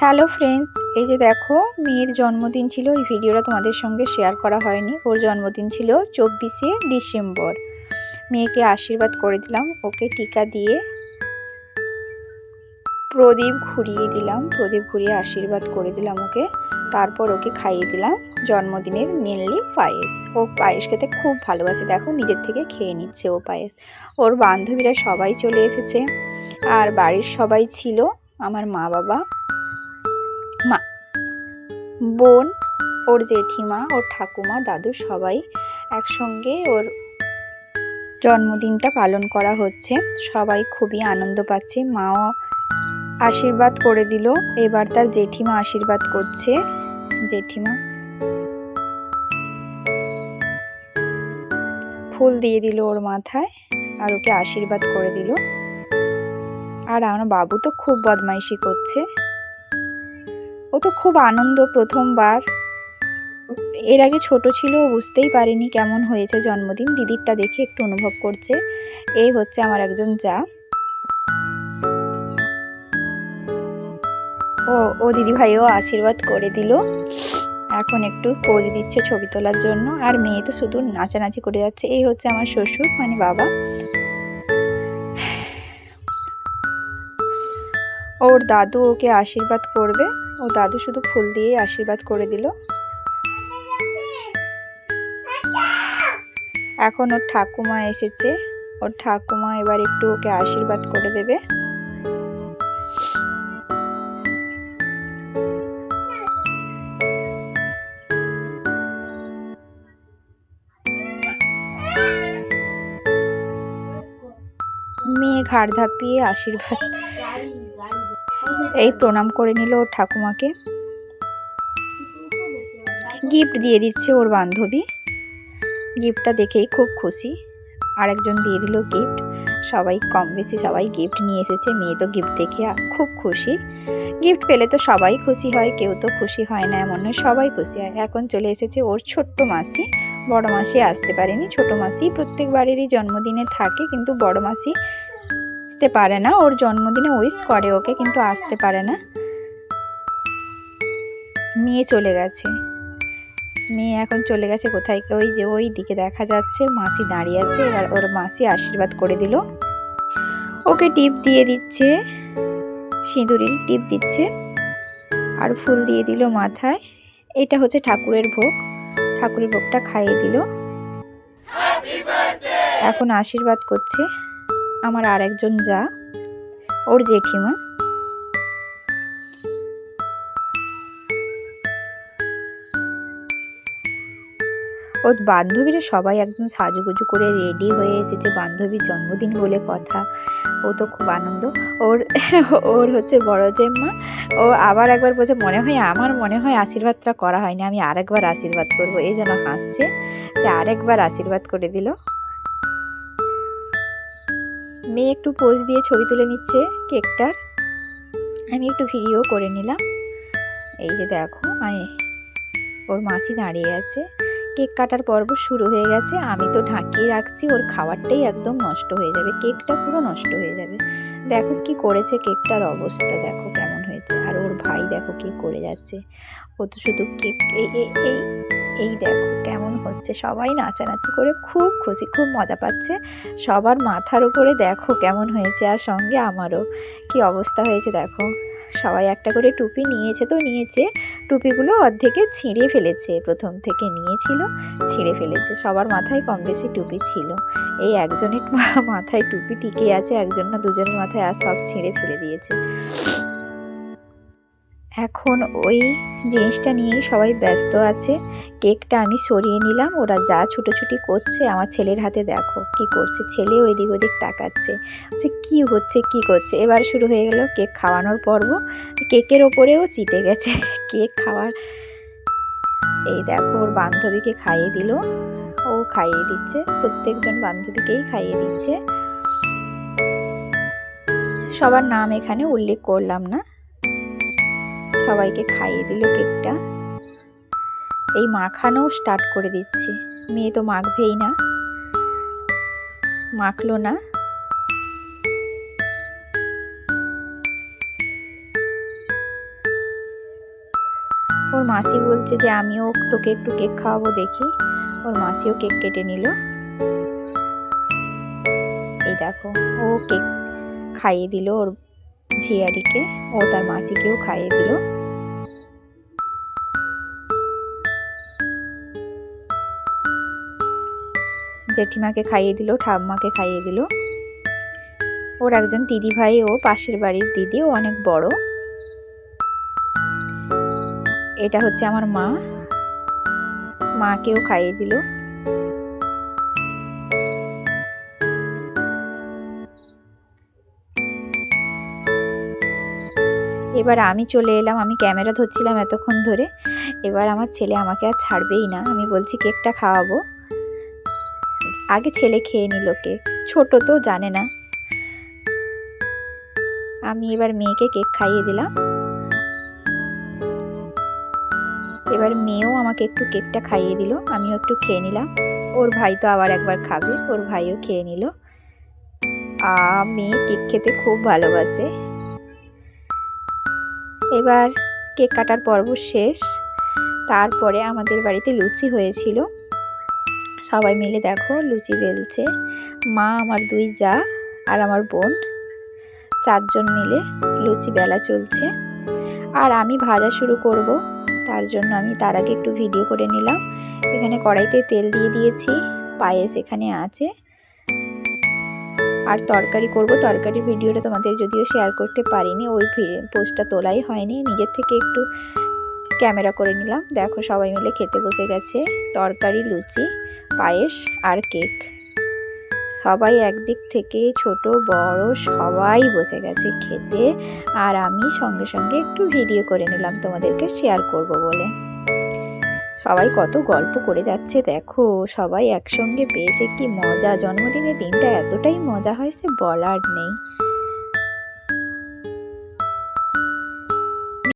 Hello friends এই যে দেখো, মেয়ের জন্মদিন ছিল, এই ভিডিওটা তোমাদের সঙ্গে শেয়ার করা হয়নি। ওর জন্মদিন ছিল চব্বিশে ডিসেম্বর। মেয়েকে আশীর্বাদ করে দিলাম, ওকে টিকা দিয়ে প্রদীপ ঘুরিয়ে দিলাম, প্রদীপ ঘুরিয়ে আশীর্বাদ করে দিলাম ওকে। তারপর ওকে খাইয়ে দিলাম জন্মদিনের মেনলি পায়েস। ও পায়েস খেতে খুব ভালোবাসে, দেখো নিজের থেকে খেয়ে নিচ্ছে ও পায়েস। ওর বান্ধবীরা সবাই চলে এসেছে, আর বাড়ির সবাই ছিল, আমার মা বাবা মা। বোন, ওর জেঠিমা, ওর ঠাকুমা, দাদু সবাই একসঙ্গে ওর জন্মদিনটা পালন করা হচ্ছে। সবাই খুবই আনন্দ পাচ্ছে। মাও আশীর্বাদ করে দিল। এবার তার জেঠিমা আশীর্বাদ করছে। জেঠিমা ফুল দিয়ে দিল ওর মাথায় আর ওকে আশীর্বাদ করে দিল। আর আমার বাবু তো খুব বদমাইশি করছে। ও তো খুব আনন্দ প্রথমবার। এর আগে ছোট ছিল, ও বুঝতেই পারিনি কেমন হয়েছে জন্মদিন। দিদিরটা দেখে একটু অনুভব করছে। এই হচ্ছে আমার একজন যা। ও ও দিদি ভাইও আশীর্বাদ করে দিল। এখন একটু পোজ দিচ্ছে ছবি তোলার জন্য। আর মেয়ে তো শুধু নাচানাচি করে যাচ্ছে। এই হচ্ছে আমার শ্বশুর মানে বাবা। ওর দাদু ওকে আশীর্বাদ করবে। ও দাদু শুধু ফুল দিয়ে আশীর্বাদ করে দিল। এখন ওর ঠাকুমা এসেছে। ওর ঠাকুমা এবার একটু ওকে আশীর্বাদ করে দেবে। মেয়ে ঘাড় ধাপিয়ে আশীর্বাদ এই প্রণাম করে নিল ওর ঠাকুমাকে। গিফট দিয়ে দিচ্ছে ওর বান্ধবী। গিফটটা দেখেই খুব খুশি। আরেকজন দিয়ে দিল গিফট সবাই কম বেশি সবাই গিফট নিয়ে এসেছে। মেয়ে তো গিফট দেখে খুব খুশি। গিফট পেলে তো সবাই খুশি হয়, কেউ তো খুশি হয় না এমন নয়, সবাই খুশি হয়। এখন চলে এসেছে ওর ছোট্ট মাসি। বড় মাসি আসতে পারেনি, ছোট মাসি প্রত্যেক বাড়িরই জন্মদিনে থাকে, কিন্তু বড় মাসি আসতে পারে না। ওর জন্মদিনে উইশ করে ওকে, কিন্তু আসতে পারে না। মেয়ে চলে গেছে। মেয়ে এখন চলে গেছে কোথায়? ওই যে ওই দিকে দেখা যাচ্ছে। মাসি দাঁড়িয়ে আছে। এবার ওর মাসি আশীর্বাদ করে দিল। ওকে টিপ দিয়ে দিচ্ছে। সিঁদুরির টিপ দিচ্ছে। আর ফুল দিয়ে দিল মাথায়। এটা হচ্ছে ঠাকুরের ভোগ। ঠাকুরের ভোগটা খাইয়ে দিল। এখন আশীর্বাদ করছে। আমার আর একজন যা। ওর জেঠিমা। ওর বান্ধবীরা সবাই একদম সাজুগুজু করে রেডি হয়ে এসেছে বান্ধবীর জন্মদিন বলে কথা। ও তো খুব আনন্দ। ওর ওর হচ্ছে বড় জেম্মা। ও আবার একবার বলছে, মনে হয় আমার, মনে হয় আশীর্বাদটা করা হয়নি। আমি আরেকবার আশীর্বাদ করব। এই যেন হাসছে। সে আরেকবার আশীর্বাদ করে দিল। মেয়ে একটু পোজ দিয়ে ছবি তুলে নিচ্ছে কেকটার। আমি একটু ভিডিও করে নিলাম। এই যে দেখো আমি ওর মাসি দাঁড়িয়ে আছে। কেক কাটার পর্ব শুরু হয়ে গেছে। আমি তো ঢাকিয়ে রাখছি, ওর খাবারটাই একদম নষ্ট হয়ে যাবে। কেকটা পুরো নষ্ট হয়ে যাবে। দেখো কি করেছে কেকটার অবস্থা। দেখো কেমন হয়েছে। আর ওর ভাই দেখো কি করে যাচ্ছে। ও তো শুধু কেক এই এই এই দেখো কেমন হচ্ছে। সবাই নাচানাচি করে খুব খুশি, খুব মজা পাচ্ছে। সবার মাথার উপরে দেখো কেমন হয়েছে আর সঙ্গে আমারও। কি অবস্থা হয়েছে দেখো। সবাই একটা করে টুপি নিয়েছে তো নিয়েছে। টুপিগুলো অর্ধেকে ছিঁড়ে ফেলেছে। প্রথম থেকে নিয়েছিল, ছিঁড়ে ফেলেছে। সবার মাথায় কম বেশি টুপি ছিল। এই একজনের মাথায় টুপি টিকে আছে, একজন না দুজনের মাথায় আর সব ছিঁড়ে ফেলে দিয়েছে। এখন ওই জিনিসটা নিয়েই সবাই ব্যস্ত আছে। কেকটা আমি সরিয়ে নিলাম, ওরা যা ছুটোছুটি করছে, আমার ছেলের হাতে দেখো কি করছে। ছেলে ওইদিক ওদিক তাকাচ্ছে, যে কি হচ্ছে, কি করছে? এবার শুরু হয়ে গেল কেক খাওয়ানোর পর্ব। কেকের ওপরেও চিটে গেছে কেক খাওয়ার। এই দেখো, ওর বান্ধবীকে খাইয়ে দিল। ও খাইয়ে দিচ্ছে, প্রত্যেকজন বান্ধবীকেই খাইয়ে দিচ্ছে। সবার নাম এখানে উল্লেখ করলাম না। সবাইকে খাইয়ে দিল কেকটা। এই মাখানোও স্টার্ট করে দিচ্ছে। মেয়ে তো মাখবেই না। মাখলো না। ওর মাসি বলছে যে আমিও তোকে একটু কেক খাওয়াবো দেখি। ওর মাসিও কেক কেটে নিল। এই দেখো, ও কেক খাইয়ে দিল ওর ঝিয়ারিকে। ও তার মাসিকেও খাইয়ে দিল। জেঠিমাকে খাইয়ে দিল, ঠাম্মাকে খাইয়ে দিল। ওর একজন দিদি ভাই, ও পাশের বাড়ির দিদি, ও অনেক বড়। এটা হচ্ছে আমার মা। মাকেও খাইয়ে দিল। এবার আমি চলে এলাম, আমি ক্যামেরা ধরছিলাম এতক্ষণ ধরে। এবার আমার ছেলে আমাকে আর ছাড়বেই না। আমি বলছি, কেকটা খাওয়াবো। আগে ছেলে খেয়ে নিল কেক ছোট তো জানে না। আমি এবার মেয়েকে কেক খাইয়ে দিলাম। এবার মেয়েও আমাকে একটু কেকটা খাইয়ে দিল, আমিও একটু খেয়ে নিলাম। ওর ভাই তো আবার একবার খাবে, ওর ভাইও খেয়ে নিল। মেয়ে কেক খেতে খুব ভালোবাসে। এবার কেক কাটার পর্ব শেষ। তারপরে আমাদের বাড়িতে লুচি হয়েছিল। সবাই মিলে দেখো, লুচি বেলছে। মা, আমার দুই যা আর আমার বোন, চারজন মিলে লুচি বেলা চলছে। আর আমি ভাজা শুরু করব, তার জন্য আমি তার আগে একটু ভিডিও করে নিলাম। এখানে কড়াইতে তেল দিয়ে দিয়েছি, পায়েস এখানে আছে। আর তরকারি করব, তরকারির ভিডিওটা তোমাদের যদিও শেয়ার করতে পারিনি, ওই পোস্টটা তোলাই হয়নি। নিজের থেকে একটু ক্যামেরা করে নিলাম। দেখো সবাই মিলে খেতে বসে গেছে। তরকারি, লুচি, পায়েস আর কেক। সবাই একদিক থেকে ছোট, বড় সবাই বসে গেছে খেতে। আর আমি সঙ্গে সঙ্গে একটু ভিডিও করে নিলাম তোমাদেরকে শেয়ার করব বলে। সবাই কত গল্প করে যাচ্ছে, দেখো। সবাই একসঙ্গে পেয়েছে কি মজা। জন্মদিনের দিনটা এতটাই মজা হয়েছে বলার নেই।